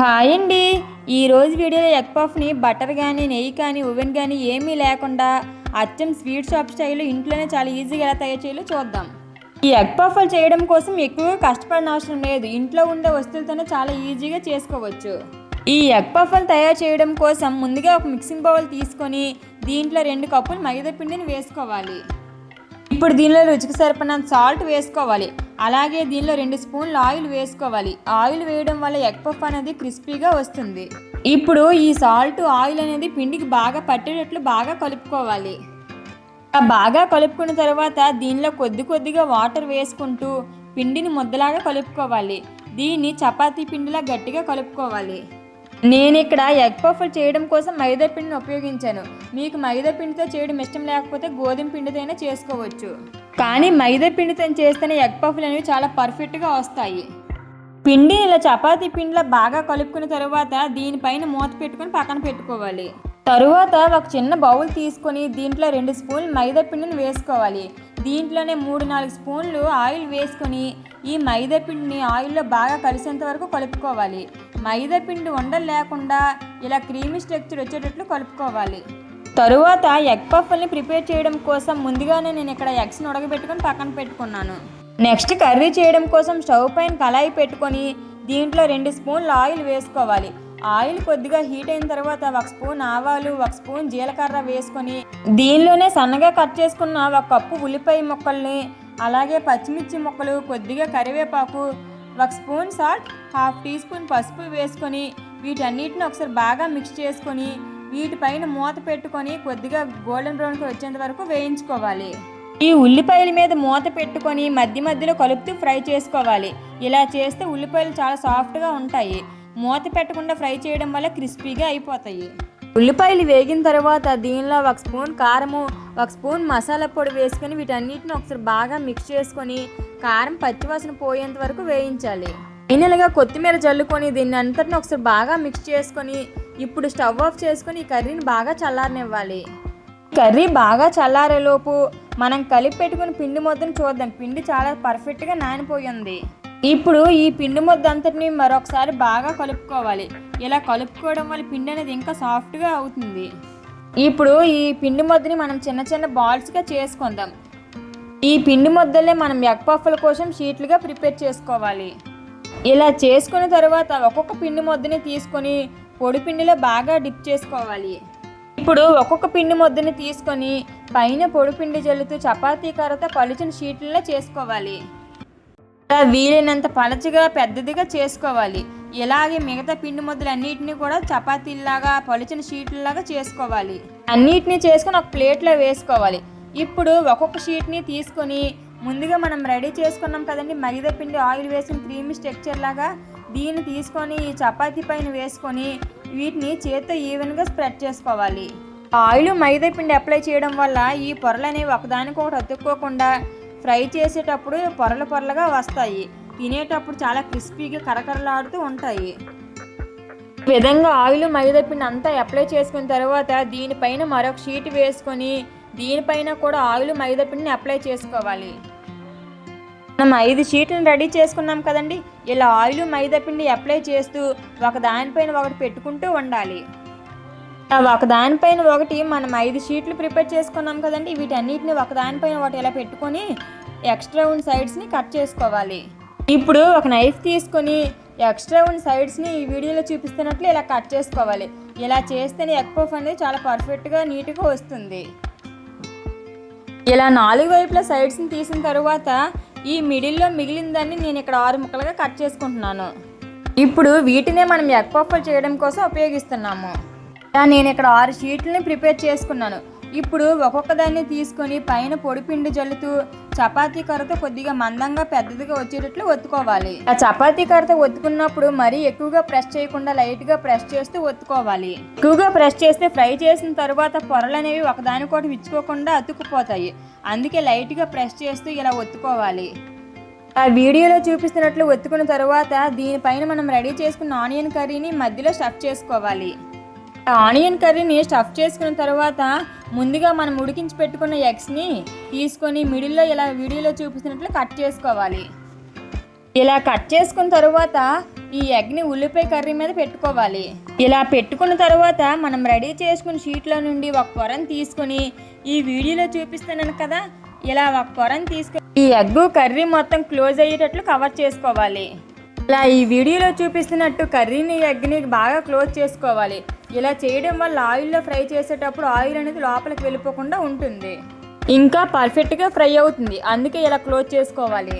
Hi అండి. ఈరోజు వీడియోలో ఎగ్ పఫ్ని బటర్ కానీ నెయ్యి కానీ ఓవెన్ కానీ ఏమీ లేకుండా అచ్చం స్వీట్ షాప్ స్టైల్ ఇంట్లోనే చాలా ఈజీగా ఎలా తయారు చేయాలో చూద్దాం. ఈ ఎగ్ పఫ్లు చేయడం కోసం ఎక్కువగా కష్టపడిన అవసరం లేదు. ఇంట్లో ఉండే వస్తువులతోనే చాలా ఈజీగా చేసుకోవచ్చు. ఈ ఎగ్ పఫ్లు తయారు చేయడం కోసం ముందుగా ఒక మిక్సింగ్ బౌల్ తీసుకొని దీంట్లో రెండు కప్పులు మైదా పిండిని వేసుకోవాలి. ఇప్పుడు దీనిలో రుచికి సరిపడినంత సాల్ట్ వేసుకోవాలి. అలాగే దీనిలో రెండు స్పూన్లు ఆయిల్ వేసుకోవాలి. ఆయిల్ వేయడం వల్ల ఎగ్ పఫ్ అనేది క్రిస్పీగా వస్తుంది. ఇప్పుడు ఈ సాల్ట్ ఆయిల్ అనేది పిండికి బాగా పట్టేటట్లు బాగా కలుపుకోవాలి. బాగా కలుపుకున్న తర్వాత దీనిలో కొద్ది కొద్దిగా వాటర్ వేసుకుంటూ పిండిని ముద్దలాగా కలుపుకోవాలి. దీన్ని చపాతీ పిండిలా గట్టిగా కలుపుకోవాలి. నేను ఇక్కడ ఎగ్ పఫ్లు చేయడం కోసం మైదా పిండిని ఉపయోగించాను. మీకు మైదా పిండితో చేయడం ఇష్టం లేకపోతే గోధుమ పిండితో అయినా చేసుకోవచ్చు. కానీ మైదా పిండితో చేస్తేనే ఎగ్ పఫ్లు అనేవి చాలా పర్ఫెక్ట్గా వస్తాయి. పిండిని ఇలా చపాతీ పిండిలో బాగా కలుపుకున్న తర్వాత దీనిపైన మూత పెట్టుకొని పక్కన పెట్టుకోవాలి. తరువాత ఒక చిన్న బౌల్ తీసుకొని దీంట్లో రెండు స్పూన్లు మైదా పిండిని వేసుకోవాలి. దీంట్లోనే మూడు నాలుగు స్పూన్లు ఆయిల్ వేసుకొని ఈ మైదా పిండిని ఆయిల్లో బాగా కలిసేంత వరకు కలుపుకోవాలి. మైదా పిండి ఉండలు లేకుండా ఇలా క్రీమీ స్ట్రక్చర్ వచ్చేటట్లు కలుపుకోవాలి. తరువాత ఎగ్ పఫ్ని ప్రిపేర్ చేయడం కోసం ముందుగానే నేను ఇక్కడ ఎగ్స్ని ఉడకబెట్టుకొని పక్కన పెట్టుకున్నాను. నెక్స్ట్ కర్రీ చేయడం కోసం స్టవ్ పైన కళాయి పెట్టుకొని దీంట్లో రెండు స్పూన్లు ఆయిల్ వేసుకోవాలి. ఆయిల్ కొద్దిగా హీట్ అయిన తర్వాత ఒక స్పూన్ ఆవాలు ఒక స్పూన్ జీలకర్ర వేసుకొని దీనిలోనే సన్నగా కట్ చేసుకున్న ఒక కప్పు ఉల్లిపాయ ముక్కల్ని అలాగే పచ్చిమిర్చి ముక్కలు కొద్దిగా కరివేపాకు ఒక spoon salt half teaspoon పసుపు వేసుకొని వీటన్నిటిని ఒకసారి బాగా మిక్స్ చేసుకొని వీటిపైన మూత పెట్టుకొని కొద్దిగా గోల్డెన్ బ్రౌన్కి వచ్చేంత వరకు వేయించుకోవాలి. ఈ ఉల్లిపాయల మీద మూత పెట్టుకొని మధ్య మధ్యలో కలుపుతూ ఫ్రై చేసుకోవాలి. ఇలా చేస్తే ఉల్లిపాయలు చాలా సాఫ్ట్గా ఉంటాయి. మూత పెట్టకుండా ఫ్రై చేయడం వల్ల క్రిస్పీగా అయిపోతాయి. ఉల్లిపాయలు వేగిన తర్వాత దీనిలో ఒక స్పూన్ కారము ఒక స్పూన్ మసాలా పొడి వేసుకొని వీటన్నిటిని ఒకసారి బాగా మిక్స్ చేసుకొని కారం పచ్చివాసన పోయేంత వరకు వేయించాలి. ఫైనల్గా కొత్తిమీర చల్లుకొని దీన్ని అంతటిని ఒకసారి బాగా మిక్స్ చేసుకొని ఇప్పుడు స్టవ్ ఆఫ్ చేసుకొని ఈ కర్రీని బాగా చల్లారనివ్వాలి. కర్రీ బాగా చల్లారేలోపు మనం కలిపి పెట్టుకుని పిండి మొత్తం చూద్దాం. పిండి చాలా పర్ఫెక్ట్గా నానిపోయింది. ఇప్పుడు ఈ పిండి ముద్ద అంతటిని మరొకసారి బాగా కలుపుకోవాలి. ఇలా కలుపుకోవడం వల్ల పిండి అనేది ఇంకా సాఫ్ట్గా అవుతుంది. ఇప్పుడు ఈ పిండి ముద్దని మనం చిన్న చిన్న బాల్స్గా చేసుకుందాం. ఈ పిండి ముద్దలే మనం ఎగ్ పఫ్ల కోసం షీట్లుగా ప్రిపేర్ చేసుకోవాలి. ఇలా చేసుకున్న తర్వాత ఒక్కొక్క పిండి ముద్దని తీసుకొని పొడి పిండిలో బాగా డిప్ చేసుకోవాలి. ఇప్పుడు ఒక్కొక్క పిండి ముద్దని తీసుకొని పైన పొడి పిండి జల్లుతూ చపాతీ కర్రతో పలుచిన షీట్లలో చేసుకోవాలి. వీలైనంత పలచగా పెద్దదిగా చేసుకోవాలి. ఇలాగే మిగతా పిండి ముద్దలన్నిటిని కూడా చపాతీలాగా పలుచని షీట్లలాగా చేసుకోవాలి. అన్నిటిని చేసుకొని ఒక ప్లేట్లో వేసుకోవాలి. ఇప్పుడు ఒక్కొక్క షీట్ని తీసుకొని ముందుగా మనం రెడీ చేసుకున్నాం కదండి మైదా పిండి ఆయిల్ వేసిన క్రీమీ స్ట్రక్చర్ లాగా దీన్ని తీసుకొని ఈ చపాతీ పైన వేసుకొని వీటిని చేత్తో ఈవెన్గా స్ప్రెడ్ చేసుకోవాలి. ఆయిల్ మైదా పిండి అప్లై చేయడం వల్ల ఈ పొరలు అనేవి ఒకదానికొకటి అతుక్కోకుండా ఫ్రై చేసేటప్పుడు పొరలు పొరలుగా వస్తాయి. తినేటప్పుడు చాలా క్రిస్పీగా కరకరలాడుతూ ఉంటాయి. ఈ విధంగా ఆయిల్ మైదా పిండి అంతా అప్లై చేసుకున్న తర్వాత దీనిపైన మరొక షీట్ వేసుకొని దీనిపైన కూడా ఆయిల్ మైదా పిండిని అప్లై చేసుకోవాలి. మనం ఐదు షీట్లను రెడీ చేసుకున్నాం కదండి. ఇలా ఆయిల్ మైదా పిండి అప్లై చేస్తూ ఒక దానిపైన ఒకటి పెట్టుకుంటూ ఉండాలి. ఒకదానిపైన ఒక దానిపైన ఒకటి మనం ఐదు షీట్లు ప్రిపేర్ చేసుకున్నాం కదండి వీటన్నిటిని ఒక దానిపైన ఒకటి ఇలా పెట్టుకొని ఎక్స్ట్రా ఉన్న సైడ్స్ని కట్ చేసుకోవాలి. ఇప్పుడు ఒక నైఫ్ తీసుకొని ఎక్స్ట్రా ఉన్న సైడ్స్ని ఈ వీడియోలో చూపిస్తున్నట్లు ఇలా కట్ చేసుకోవాలి. ఇలా చేస్తేనే ఎగ్ పఫ్ అనేది చాలా పర్ఫెక్ట్గా నీట్గా వస్తుంది. ఇలా నాలుగు వైపుల సైడ్స్ని తీసిన తర్వాత ఈ మిడిల్లో మిగిలిన దాన్ని నేను ఇక్కడ ఆరు ముక్కలుగా కట్ చేసుకుంటున్నాను. ఇప్పుడు వీటినే మనం ఎగ్ చేయడం కోసం ఉపయోగిస్తున్నాము. నేను ఇక్కడ ఆరు షీట్లని ప్రిపేర్ చేసుకున్నాను. ఇప్పుడు ఒక్కొక్కదాన్ని తీసుకొని పైన పొడిపిండి జల్లుతూ చపాతీ కర్రతో కొద్దిగా మందంగా పెద్దదిగా వచ్చేటట్లు ఒత్తుకోవాలి. ఆ చపాతీ కర్రతో ఒత్తుకున్నప్పుడు మరీ ఎక్కువగా ప్రెస్ చేయకుండా లైట్గా ప్రెస్ చేస్తూ ఒత్తుకోవాలి. ఎక్కువగా ప్రెస్ చేస్తే ఫ్రై చేసిన తర్వాత పొరలు అనేవి ఒకదానికొకటి విచ్చుకోకుండా అతుక్కుపోతాయి. అందుకే లైట్గా ప్రెస్ చేస్తూ ఇలా ఒత్తుకోవాలి. ఆ వీడియోలో చూపిస్తున్నట్లు ఒత్తుకున్న తర్వాత దీనిపైన మనం రెడీ చేసుకున్న ఆనియన్ కర్రీని మధ్యలో స్టఫ్ చేసుకోవాలి. ఆనియన్ కర్రీని స్టఫ్ చేసుకున్న తర్వాత ముందుగా మనం ఉడికించి పెట్టుకున్న ఎగ్స్ని తీసుకొని మిడిల్లో ఇలా వీడియోలో చూపిస్తున్నట్లు కట్ చేసుకోవాలి. ఇలా కట్ చేసుకున్న తర్వాత ఈ ఎగ్ని ఉల్లిపాయ కర్రీ మీద పెట్టుకోవాలి. ఇలా పెట్టుకున్న తర్వాత మనం రెడీ చేసుకున్న షీట్లో నుండి ఒక పొరను తీసుకొని ఈ వీడియోలో చూపిస్తున్నాను కదా ఇలా ఒక పొరను తీసుకొని ఈ ఎగ్ కర్రీ మొత్తం క్లోజ్ అయ్యేటట్లు కవర్ చేసుకోవాలి. ఇలా ఈ వీడియోలో చూపిస్తున్నట్టు కర్రీని ఎగ్ని బాగా క్లోజ్ చేసుకోవాలి. ఇలా చేయడం వల్ల ఆయిల్లో ఫ్రై చేసేటప్పుడు ఆయిల్ అనేది లోపలికి వెళ్ళిపోకుండా ఉంటుంది. ఇంకా పర్ఫెక్ట్గా ఫ్రై అవుతుంది. అందుకే ఇలా క్లోజ్ చేసుకోవాలి.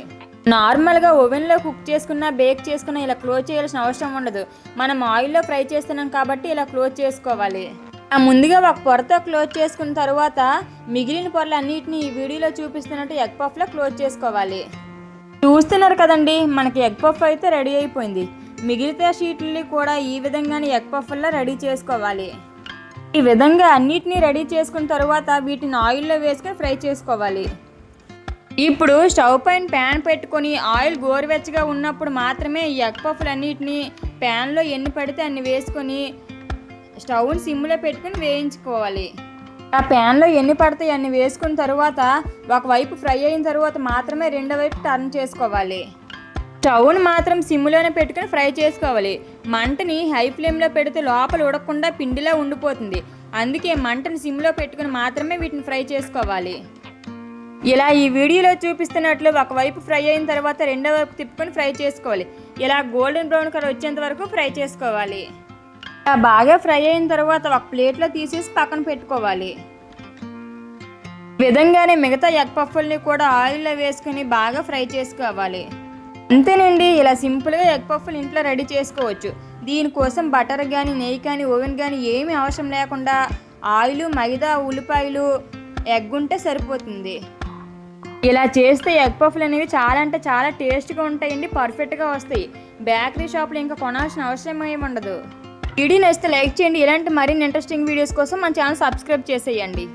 నార్మల్గా ఓవెన్లో కుక్ చేసుకున్న బేక్ చేసుకున్న ఇలా క్లోజ్ చేయాల్సిన అవసరం ఉండదు. మనం ఆయిల్లో ఫ్రై చేస్తున్నాం కాబట్టి ఇలా క్లోజ్ చేసుకోవాలి. ఆ ముందుగా ఒక పొరతో క్లోజ్ చేసుకున్న తర్వాత మిగిలిన పొరలు అన్నిటిని ఈ వీడియోలో చూపిస్తున్నట్టు ఎగ్ పఫ్లో క్లోజ్ చేసుకోవాలి. చూస్తున్నారు కదండి మనకి ఎగ్ పఫ్ అయితే రెడీ అయిపోయింది. మిగిలితే షీట్లని కూడా ఈ విధంగానే ఎగ్ పఫ్లో రెడీ చేసుకోవాలి. ఈ విధంగా అన్నిటినీ రెడీ చేసుకున్న తర్వాత వీటిని ఆయిల్లో వేసుకొని ఫ్రై చేసుకోవాలి. ఇప్పుడు స్టవ్ పైన ప్యాన్ పెట్టుకొని ఆయిల్ గోరువెచ్చగా ఉన్నప్పుడు మాత్రమే ఈ ఎగ్ పఫ్లు అన్నిటిని ప్యాన్లో ఎన్ని పడితే అన్ని వేసుకొని స్టవ్ని సిమ్లో పెట్టుకొని వేయించుకోవాలి. ఆ ప్యాన్లో ఎన్ని పడతాయి అన్ని వేసుకున్న తర్వాత ఒకవైపు ఫ్రై అయిన తర్వాత మాత్రమే రెండో వైపు టర్న్ చేసుకోవాలి. స్టవ్ని మాత్రం సిమ్లోనే పెట్టుకొని ఫ్రై చేసుకోవాలి. మంటని హై ఫ్లేమ్లో పెడితే లోపల ఉడకకుండా పిండిలా ఉండిపోతుంది. అందుకే మంటను సిమ్లో పెట్టుకుని మాత్రమే వీటిని ఫ్రై చేసుకోవాలి. ఇలా ఈ వీడియోలో చూపిస్తున్నట్లు ఒకవైపు ఫ్రై అయిన తర్వాత రెండో వైపు తిప్పుకొని ఫ్రై చేసుకోవాలి. ఇలా గోల్డెన్ బ్రౌన్ కలర్ వచ్చేంత వరకు ఫ్రై చేసుకోవాలి. ఇలా బాగా ఫ్రై అయిన తర్వాత ఒక ప్లేట్లో తీసేసి పక్కన పెట్టుకోవాలి. విధంగానే మిగతా ఎగ్ పఫ్ఫుల్ని కూడా ఆయిల్లో వేసుకుని బాగా ఫ్రై చేసుకోవాలి. అంతేనండి ఇలా సింపుల్గా ఎగ్ పఫ్ఫులు ఇంట్లో రెడీ చేసుకోవచ్చు. దీనికోసం బటర్ కానీ నెయ్యి కానీ ఓవెన్ కానీ ఏమీ అవసరం లేకుండా ఆయిల్ మైదా ఉల్లిపాయలు ఎగ్ ఉంటే సరిపోతుంది. ఇలా చేస్తే ఎగ్ పఫ్లు అనేవి చాలా అంటే చాలా టేస్ట్గా ఉంటాయండి పర్ఫెక్ట్గా వస్తాయి. బేకరీ షాప్లో ఇంకా కొనాల్సిన అవసరం ఏమి ఉండదు. వీడియో నచ్చితే లైక్ చేయండి. ఇలాంటి మరిన్ని ఇంట్రెస్టింగ్ వీడియోస్ కోసం మన ఛానల్ సబ్స్క్రైబ్ చేసేయండి.